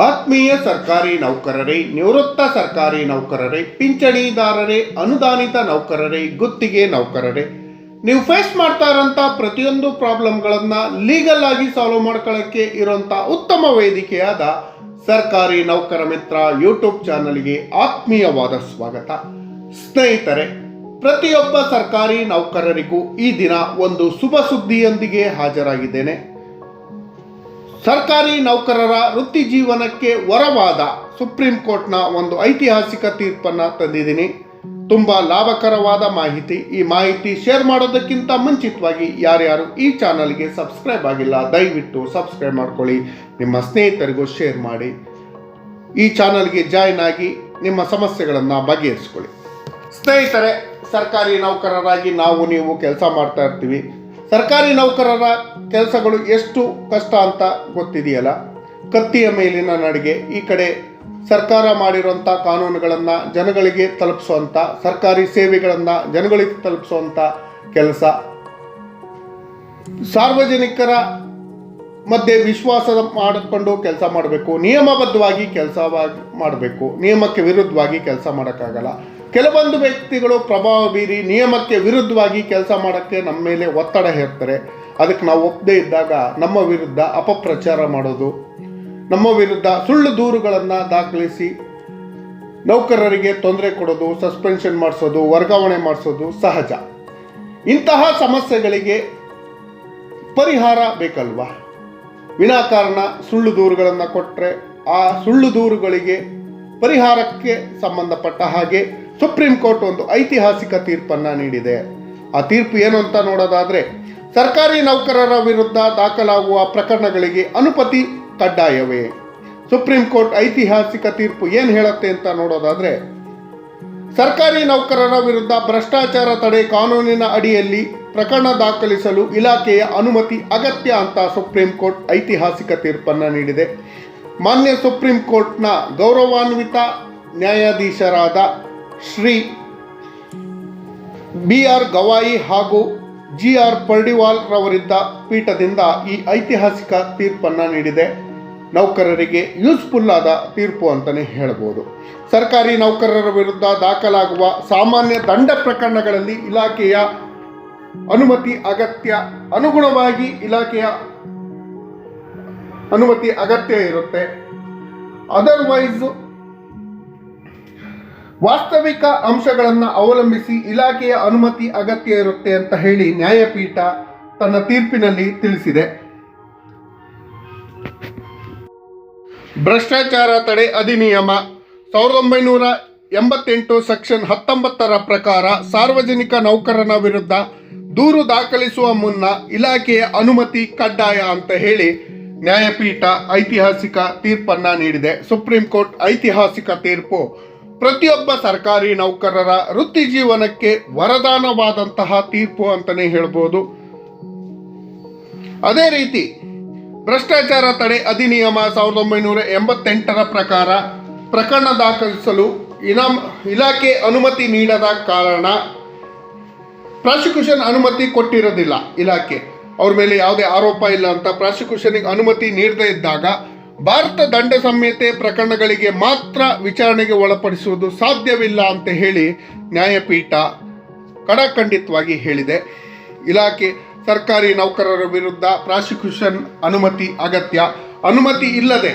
ಆತ್ಮೀಯ ಸರ್ಕಾರಿ ನೌಕರರೇ, ನಿವೃತ್ತ ಸರ್ಕಾರಿ ನೌಕರರೇ, ಪಿಂಚಣಿದಾರರೇ, ಅನುದಾನಿತ ನೌಕರರೇ, ಗುತ್ತಿಗೆ ನೌಕರರೇ, ನೀವು ಫೇಸ್ ಮಾಡ್ತಾ ಇರೋಂಥ ಪ್ರತಿಯೊಂದು ಪ್ರಾಬ್ಲಮ್ಗಳನ್ನು ಲೀಗಲ್ ಆಗಿ ಸಾಲ್ವ್ ಮಾಡ್ಕೊಳ್ಳೋಕ್ಕೆ ಇರೋಂಥ ಉತ್ತಮ ವೇದಿಕೆಯಾದ ಸರ್ಕಾರಿ ನೌಕರ ಮಿತ್ರ ಯೂಟ್ಯೂಬ್ ಚಾನಲ್ಗೆ ಆತ್ಮೀಯವಾದ ಸ್ವಾಗತ. ಸ್ನೇಹಿತರೆ, ಪ್ರತಿಯೊಬ್ಬ ಸರ್ಕಾರಿ ನೌಕರರಿಗೂ ಈ ದಿನ ಒಂದು ಶುಭ ಸುದ್ದಿಯೊಂದಿಗೆ ಹಾಜರಾಗಿದ್ದೇನೆ. ಸರ್ಕಾರಿ ನೌಕರರ ವೃತ್ತಿ ಜೀವನಕ್ಕೆ ವರವಾದ ಸುಪ್ರೀಂ ಕೋರ್ಟ್ನ ಒಂದು ಐತಿಹಾಸಿಕ ತೀರ್ಪನ್ನು ತಂದಿದ್ದೀನಿ. ತುಂಬ ಲಾಭಕರವಾದ ಮಾಹಿತಿ. ಈ ಮಾಹಿತಿ ಶೇರ್ ಮಾಡೋದಕ್ಕಿಂತ ಮುಂಚಿತವಾಗಿ ಯಾರ್ಯಾರು ಈ ಚಾನಲ್ಗೆ ಸಬ್ಸ್ಕ್ರೈಬ್ ಆಗಿಲ್ಲ, ದಯವಿಟ್ಟು ಸಬ್ಸ್ಕ್ರೈಬ್ ಮಾಡ್ಕೊಳ್ಳಿ. ನಿಮ್ಮ ಸ್ನೇಹಿತರಿಗೂ ಶೇರ್ ಮಾಡಿ. ಈ ಚಾನಲ್ಗೆ ಜಾಯ್ನ್ ಆಗಿ ನಿಮ್ಮ ಸಮಸ್ಯೆಗಳನ್ನು ಬಗೆಹರಿಸ್ಕೊಳ್ಳಿ. ಸ್ನೇಹಿತರೆ, ಸರ್ಕಾರಿ ನೌಕರರಾಗಿ ನಾವು ನೀವು ಕೆಲಸ ಮಾಡ್ತಾ ಇರ್ತೀವಿ. ಸರ್ಕಾರಿ ನೌಕರರ ಕೆಲಸಗಳು ಎಷ್ಟು ಕಷ್ಟ ಅಂತ ಗೊತ್ತಿದೆಯಲ್ಲ? ಕತ್ತಿಯ ಮೇಲಿನ ನಡಿಗೆ ಈ ಕಡೆ ಸರ್ಕಾರ ಮಾಡಿರುವಂಥ ಕಾನೂನುಗಳನ್ನು ಜನಗಳಿಗೆ ತಲುಪಿಸುವಂಥ ಸರ್ಕಾರಿ ಸೇವೆಗಳನ್ನು ಜನಗಳಿಗೆ ತಲುಪಿಸುವಂಥ ಕೆಲಸ. ಸಾರ್ವಜನಿಕರ ಮಧ್ಯೆ ವಿಶ್ವಾಸ ಮಾಡಿಕೊಂಡು ಕೆಲಸ ಮಾಡಬೇಕು, ನಿಯಮಬದ್ಧವಾಗಿ ಕೆಲಸ ಮಾಡಬೇಕು, ನಿಯಮಕ್ಕೆ ವಿರುದ್ಧವಾಗಿ ಕೆಲಸ ಮಾಡೋಕ್ಕಾಗಲ್ಲ. ಕೆಲವೊಂದು ವ್ಯಕ್ತಿಗಳು ಪ್ರಭಾವ ಬೀರಿ ನಿಯಮಕ್ಕೆ ವಿರುದ್ಧವಾಗಿ ಕೆಲಸ ಮಾಡೋಕ್ಕೆ ನಮ್ಮ ಮೇಲೆ ಒತ್ತಡ ಹೇರ್ತಾರೆ. ಅದಕ್ಕೆ ನಾವು ಒಪ್ಪದೇ ಇದ್ದಾಗ ನಮ್ಮ ವಿರುದ್ಧ ಅಪಪ್ರಚಾರ ಮಾಡೋದು, ನಮ್ಮ ವಿರುದ್ಧ ಸುಳ್ಳು ದೂರುಗಳನ್ನು ದಾಖಲಿಸಿ ನೌಕರರಿಗೆ ತೊಂದರೆ ಕೊಡೋದು ಸಸ್ಪೆನ್ಷನ್ ಮಾಡಿಸೋದು, ವರ್ಗಾವಣೆ ಮಾಡಿಸೋದು ಸಹಜ. ಇಂತಹ ಸಮಸ್ಯೆಗಳಿಗೆ ಪರಿಹಾರ ಬೇಕಲ್ವಾ? ವಿನಾಕಾರಣ ಸುಳ್ಳು ದೂರುಗಳನ್ನು ಕೊಟ್ಟರೆ ಆ ಸುಳ್ಳು ದೂರುಗಳಿಗೆ ಪರಿಹಾರಕ್ಕೆ ಸಂಬಂಧಪಟ್ಟ ಹಾಗೆ ಸುಪ್ರೀಂ ಕೋರ್ಟ್ ಒಂದು ಐತಿಹಾಸಿಕ ತೀರ್ಪನ್ನು ನೀಡಿದೆ. ಆ ತೀರ್ಪು ಏನು ಅಂತ ನೋಡೋದಾದರೆ, ಸರ್ಕಾರಿ ನೌಕರರ ವಿರುದ್ಧ ದಾಖಲಾಗುವ ಪ್ರಕರಣಗಳಿಗೆ ಅನುಪತಿ ಕಡ್ಡಾಯವೇ. ಸುಪ್ರೀಂ ಕೋರ್ಟ್ ಐತಿಹಾಸಿಕ ತೀರ್ಪು ಏನು ಹೇಳುತ್ತೆ ಅಂತ ನೋಡೋದಾದರೆ, ಸರ್ಕಾರಿ ನೌಕರರ ವಿರುದ್ಧ ಭ್ರಷ್ಟಾಚಾರ ತಡೆ ಕಾನೂನಿನ ಅಡಿಯಲ್ಲಿ ಪ್ರಕರಣ ದಾಖಲಿಸಲು ಇಲಾಖೆಯ ಅನುಮತಿ ಅಗತ್ಯ ಅಂತ ಸುಪ್ರೀಂ ಕೋರ್ಟ್ ಐತಿಹಾಸಿಕ ತೀರ್ಪನ್ನು ನೀಡಿದೆ. ಮಾನ್ಯ ಸುಪ್ರೀಂ ಕೋರ್ಟ್ನ ಗೌರವಾನ್ವಿತ ನ್ಯಾಯಾಧೀಶರಾದ ಶ್ರೀ ಬಿ ಆರ್ ಗವಾಯಿ ಹಾಗೂ ಜಿ ಆರ್ ಪರ್ಡಿವಾಲ್ ರವರಿದ್ದ ಪೀಠದಿಂದ ಈ ಐತಿಹಾಸಿಕ ತೀರ್ಪನ್ನು ನೀಡಿದೆ. ನೌಕರರಿಗೆ ಯೂಸ್ಫುಲ್ ಆದ ತೀರ್ಪು ಅಂತಲೇ ಹೇಳ್ಬೋದು. ಸರ್ಕಾರಿ ನೌಕರರ ವಿರುದ್ಧ ದಾಖಲಾಗುವ ಸಾಮಾನ್ಯ ದಂಡ ಪ್ರಕರಣಗಳಲ್ಲಿ ಇಲಾಖೆಯ ಅನುಮತಿ ಅಗತ್ಯ ಅನುಗುಣವಾಗಿ ಇಲಾಖೆಯ ಅನುಮತಿ ಅಗತ್ಯ ಇರುತ್ತೆ. ಅದರ್ವೈಸ್ ವಾಸ್ತವಿಕ ಅಂಶಗಳನ್ನು ಅವಲಂಬಿಸಿ ಇಲಾಖೆಯ ಅನುಮತಿ ಅಗತ್ಯ ಇರುತ್ತೆ ಅಂತ ಹೇಳಿ ನ್ಯಾಯಪೀಠ ತನ್ನ ತೀರ್ಪಿನಲ್ಲಿ ತಿಳಿಸಿದೆ. ಭ್ರಷ್ಟಾಚಾರ ತಡೆ ಅಧಿನಿಯಮ ಸಾವಿರದ ಒಂಬೈನೂರ ಎಂಬತ್ತೆಂಟು ಸೆಕ್ಷನ್ ಹತ್ತೊಂಬತ್ತರ ಪ್ರಕಾರ ಸಾರ್ವಜನಿಕ ನೌಕರನ ವಿರುದ್ಧ ದೂರು ದಾಖಲಿಸುವ ಮುನ್ನ ಇಲಾಖೆಯ ಅನುಮತಿ ಕಡ್ಡಾಯ ಅಂತ ಹೇಳಿ ನ್ಯಾಯಪೀಠ ಐತಿಹಾಸಿಕ ತೀರ್ಪನ್ನ ನೀಡಿದೆ. ಸುಪ್ರೀಂ ಕೋರ್ಟ್ ಐತಿಹಾಸಿಕ ತೀರ್ಪು. ಪ್ರತಿಯೊಬ್ಬ ಸರ್ಕಾರಿ ನೌಕರರ ವೃತ್ತಿ ಜೀವನಕ್ಕೆ ವರದಾನವಾದಂತಹ ತೀರ್ಪು ಅಂತಲೇ ಹೇಳ್ಬೋದು. ಅದೇ ರೀತಿ ಭ್ರಷ್ಟಾಚಾರ ತಡೆ ಅಧಿನಿಯಮ ಸಾವಿರದ ಒಂಬೈನೂರ ಎಂಬತ್ತೆಂಟರ ಪ್ರಕಾರ ಪ್ರಕರಣ ದಾಖಲಿಸಲು ಇನಾಮ್ ಇಲಾಖೆ ಅನುಮತಿ ನೀಡದ ಕಾರಣ ಪ್ರಾಸಿಕ್ಯೂಷನ್ ಅನುಮತಿ ಕೊಟ್ಟಿರೋದಿಲ್ಲ ಇಲಾಖೆ. ಅವ್ರ ಮೇಲೆ ಯಾವುದೇ ಆರೋಪ ಇಲ್ಲ ಅಂತ ಪ್ರಾಸಿಕ್ಯೂಷನ್ಗೆ ಅನುಮತಿ ನೀಡದೇ ಇದ್ದಾಗ ಭಾರತ ದಂಡ ಸಂಹಿತೆ ಪ್ರಕರಣಗಳಿಗೆ ಮಾತ್ರ ವಿಚಾರಣೆಗೆ ಒಳಪಡಿಸುವುದು ಸಾಧ್ಯವಿಲ್ಲ ಅಂತ ಹೇಳಿ ನ್ಯಾಯಪೀಠ ಕಡಖಂಡಿತವಾಗಿ ಹೇಳಿದೆ. ಇಲಾಖೆ ಸರ್ಕಾರಿ ನೌಕರರ ವಿರುದ್ಧ ಪ್ರಾಸಿಕ್ಯೂಷನ್ ಅನುಮತಿ ಅಗತ್ಯ. ಅನುಮತಿ ಇಲ್ಲದೆ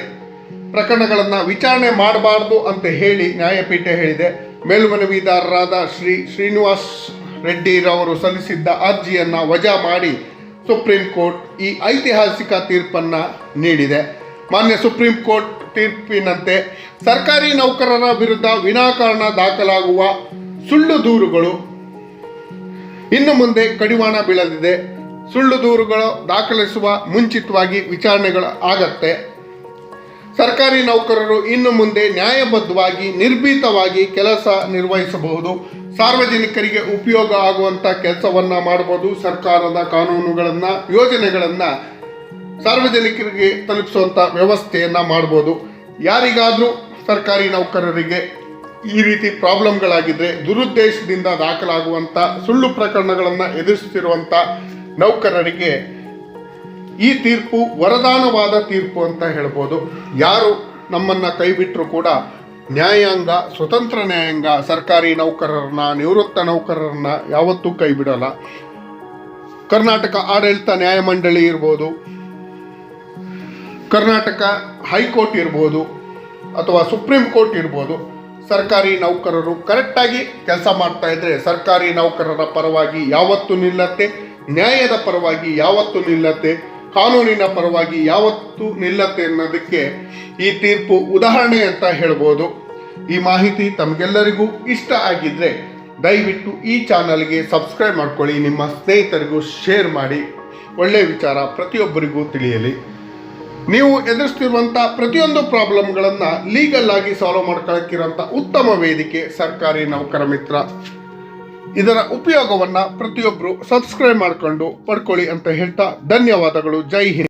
ಪ್ರಕರಣಗಳನ್ನು ವಿಚಾರಣೆ ಮಾಡಬಾರ್ದು ಅಂತ ಹೇಳಿ ನ್ಯಾಯಪೀಠ ಹೇಳಿದೆ. ಮೇಲ್ಮನವಿದಾರರಾದ ಶ್ರೀ ಶ್ರೀನಿವಾಸ್ ರೆಡ್ಡಿರವರು ಸಲ್ಲಿಸಿದ್ದ ಅರ್ಜಿಯನ್ನು ವಜಾ ಮಾಡಿ ಸುಪ್ರೀಂ ಕೋರ್ಟ್ ಈ ಐತಿಹಾಸಿಕ ತೀರ್ಪನ್ನು ನೀಡಿದೆ. ಮಾನ್ಯ ಸುಪ್ರೀಂ ಕೋರ್ಟ್ ತೀರ್ಪಿನಂತೆ ಸರ್ಕಾರಿ ನೌಕರರ ವಿರುದ್ಧ ವಿನಾಕಾರಣ ದಾಖಲಾಗುವ ಸುಳ್ಳು ದೂರುಗಳು ಇನ್ನು ಮುಂದೆ ಕಡಿವಾಣ ಬೀಳಲಿದೆ. ಸುಳ್ಳು ದೂರುಗಳು ದಾಖಲಿಸುವ ಮುಂಚಿತವಾಗಿ ವಿಚಾರಣೆಗಳು ಆಗತ್ತೆ. ಸರ್ಕಾರಿ ನೌಕರರು ಇನ್ನು ಮುಂದೆ ನ್ಯಾಯಬದ್ಧವಾಗಿ, ನಿರ್ಭೀತವಾಗಿ ಕೆಲಸ ನಿರ್ವಹಿಸಬಹುದು. ಸಾರ್ವಜನಿಕರಿಗೆ ಉಪಯೋಗ ಆಗುವಂಥ ಕೆಲಸವನ್ನು ಮಾಡಬಹುದು ಸರ್ಕಾರದ ಕಾನೂನುಗಳನ್ನು, ಯೋಜನೆಗಳನ್ನು ಸಾರ್ವಜನಿಕರಿಗೆ ತಲುಪಿಸುವಂಥ ವ್ಯವಸ್ಥೆಯನ್ನು ಮಾಡ್ಬೋದು. ಯಾರಿಗಾದರೂ ಸರ್ಕಾರಿ ನೌಕರರಿಗೆ ಈ ರೀತಿ ಪ್ರಾಬ್ಲಮ್ಗಳಾಗಿದ್ದರೆ ದುರುದ್ದೇಶದಿಂದ ದಾಖಲಾಗುವಂಥ ಸುಳ್ಳು ಪ್ರಕರಣಗಳನ್ನು ಎದುರಿಸುತ್ತಿರುವಂಥ ನೌಕರರಿಗೆ ಈ ತೀರ್ಪು ವರದಾನವಾದ ತೀರ್ಪು ಅಂತ ಹೇಳ್ಬೋದು. ಯಾರು ನಮ್ಮನ್ನು ಕೈಬಿಟ್ಟರು ಕೂಡ ನ್ಯಾಯಾಂಗ, ಸ್ವತಂತ್ರ ನ್ಯಾಯಾಂಗ, ಸರ್ಕಾರಿ ನೌಕರರನ್ನ, ನಿವೃತ್ತ ನೌಕರರನ್ನ ಯಾವತ್ತೂ ಕೈ ಬಿಡೋಲ್ಲ ಕರ್ನಾಟಕ ಆಡಳಿತ ನ್ಯಾಯಮಂಡಳಿ ಇರ್ಬೋದು, ಕರ್ನಾಟಕ ಹೈಕೋರ್ಟ್ ಇರ್ಬೋದು, ಅಥವಾ ಸುಪ್ರೀಂ ಕೋರ್ಟ್ ಇರ್ಬೋದು, ಸರ್ಕಾರಿ ನೌಕರರು ಕರೆಕ್ಟಾಗಿ ಕೆಲಸ ಮಾಡ್ತಾ ಇದ್ರೆ ಸರ್ಕಾರಿ ನೌಕರರ ಪರವಾಗಿ ಯಾವತ್ತೂ ನಿಲ್ಲತ್ತೆ, ನ್ಯಾಯದ ಪರವಾಗಿ ಯಾವತ್ತೂ ನಿಲ್ಲತ್ತೆ. ಕಾನೂನಿನ ಪರವಾಗಿ ಯಾವತ್ತೂ ನಿಲ್ಲತ್ತೆ ಅನ್ನೋದಕ್ಕೆ ಈ ತೀರ್ಪು ಉದಾಹರಣೆ ಅಂತ ಹೇಳ್ಬೋದು. ಈ ಮಾಹಿತಿ ತಮಗೆಲ್ಲರಿಗೂ ಇಷ್ಟ ಆಗಿದ್ರೆ ದಯವಿಟ್ಟು ಈ ಚಾನಲ್ಗೆ ಸಬ್ಸ್ಕ್ರೈಬ್ ಮಾಡ್ಕೊಳ್ಳಿ, ನಿಮ್ಮ ಸ್ನೇಹಿತರಿಗೂ ಶೇರ್ ಮಾಡಿ. ಒಳ್ಳೆಯ ವಿಚಾರ ಪ್ರತಿಯೊಬ್ಬರಿಗೂ ತಿಳಿಯಲಿ. ನೀವು ಎದುರಿಸ್ತಿರುವಂಥ ಪ್ರತಿಯೊಂದು ಪ್ರಾಬ್ಲಮ್ಗಳನ್ನು ಲೀಗಲ್ ಆಗಿ ಸಾಲ್ವ್ ಮಾಡ್ಕೊಳ್ಳೋಕ್ಕಿರೋಂಥ ಉತ್ತಮ ವೇದಿಕೆ ಸರ್ಕಾರಿ ನೌಕರ ಮಿತ್ರ ಇದರ ಉಪಯೋಗವನ್ನ ಪ್ರತಿಯೊಬ್ಬರು ಸಬ್ಸ್ಕ್ರೈಬ್ ಮಾಡಿಕೊಂಡು ಪಡ್ಕೊಳ್ಳಿ ಅಂತ ಹೇಳ್ತಾ ಧನ್ಯವಾದಗಳು. ಜೈ ಹಿಂದ್.